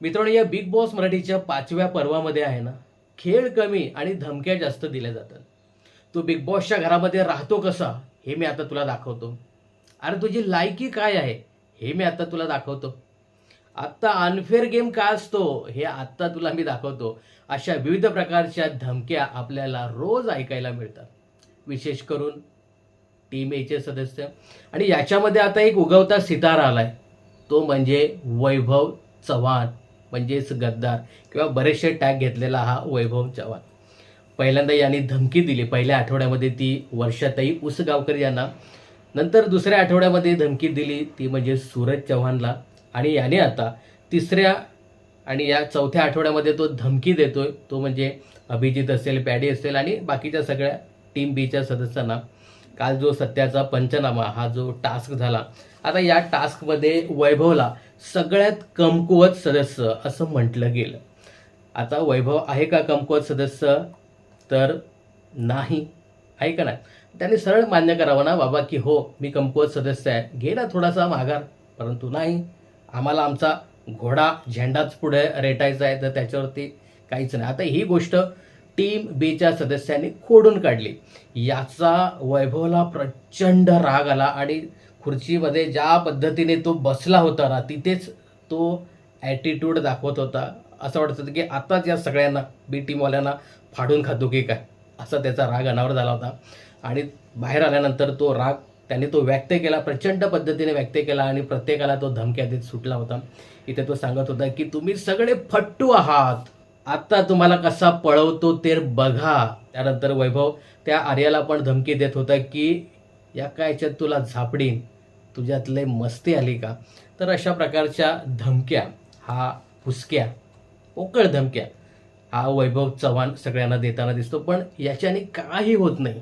मित्रांनो या big boss मराठीच्या पाचव्या पर्वामध्ये आहे ना खेळ कमी आणि धमक्या जास्त दिल्या जातात. तू बिग बॉसच्या घरामध्ये राहतो कसा हे मी आता तुला दाखवतो. अरे तुझी लायकी काय आहे हे मी आता तुला दाखवतो. आत्ता अनफेअर गेम काय असतो हे आत्ता तुला मी दाखवतो. अशा विविध प्रकारच्या धमक्या आपल्याला रोज ऐकायला मिळतात. विशेष करून टीम एचे सदस्य. आणि याच्यामध्ये आता एक उगवता सितारा आलाय. तो म्हणजे वैभव चव्हाण. म्हणजेच गद्दार किंवा बरेचसे टॅग घेतलेला हा वैभव चव्हाण. पहिल्यांदा यांनी धमकी दिली. पहिल्या आठवड्यामध्ये ती वर्षाताई उसगावकर यांना नंतर दुसऱ्या आठवड्यामध्ये धमकी दिली ती म्हणजे सूरज चव्हाणला. आणि याने आता तिसऱ्या आणि या चौथ्या आठवड्यामध्ये तो धमकी देतोय. तो म्हणजे अभिजित असेल पॅडी असेल आणि बाकीच्या सगळ्या टीम बीच्या सदस्यांना काल जो सत्याचा पंचनामा हा जो टास्क झाला आता या टास्कमध्ये वैभवला सगळ्यात कमकुवत सदस्य असं म्हटलं गेलं. आता वैभव आहे का कमकुवत सदस्य? तर नाही. आहे का नाही? त्यांनी सरळ मान्य करावं ना बाबा की हो मी कमकुवत सदस्य आहे. घे ना थोडासा माघार परंतु नाही. आम्हाला आमचा घोडा झेंडाच पुढे रेटायचा आहे तर त्याच्यावरती काहीच नाही. आता ही गोष्ट टीम बीच्या सदस्यांनी खोडून काढली. याचा वैभवला प्रचंड राग आला आणि खुर्चीमध्ये ज्या पद्धतीने तो बसला होता ना तिथेच तो ॲटिट्यूड दाखवत होता. असं वाटत होतं की आताच या सगळ्यांना बी टीमवाल्यांना फाडून खातो की काय? असा त्याचा राग अनावर झाला होता. आणि बाहेर आल्यानंतर तो राग त्याने तो व्यक्त केला प्रचंड पद्धतीने व्यक्त केला आणि प्रत्येकाला तो धमक्या देत सुटला होता. इथे तो सांगत होता की तुम्ही सगळे फट्टू आहात. आत्ता तुम्हाला कसा पळवतो ते बघा. त्यानंतर वैभव त्या आर्याला पण धमकी देत होता की या काय याच्यात तुला झापडीन तुझ्यात लय मस्ती आली का? तर अशा प्रकारच्या धमक्या हा हुसक्या पोकळ धमक्या हा वैभव चव्हाण सगळ्यांना देताना दिसतो. पण याच्याने काही होत नाही.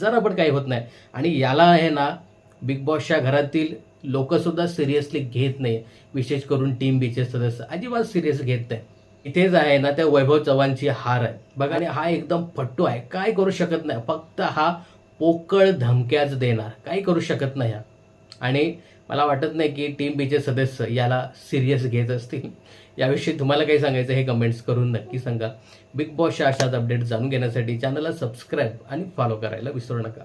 जरा पण काही होत नाही. आणि याला आहे ना बिग बॉसच्या घरातील लोकसुद्धा सिरियसली घेत नाही. विशेष करून टीम बीचे सदस्य. अजिबात सिरियस घेत नाही. इथेच आहे ना त्या वैभव चव्हाणची हार आहे. बघा आणि हा एकदम फट्टू आहे. काय करू शकत नाही. फक्त हा पोकळ धमक्याच देणार. काही करू शकत नाही हा. आणि मला वाटत नाही की टीम बीचे सदस्य याला सिरियस घेत असतील. याविषयी तुम्हाला काही सांगायचं हे कमेंट्स करून नक्की सांगा. बिग बॉसच्या अशाच अपडेट जाणून घेण्यासाठी चॅनलला सबस्क्राईब आणि फॉलो करायला विसरू नका.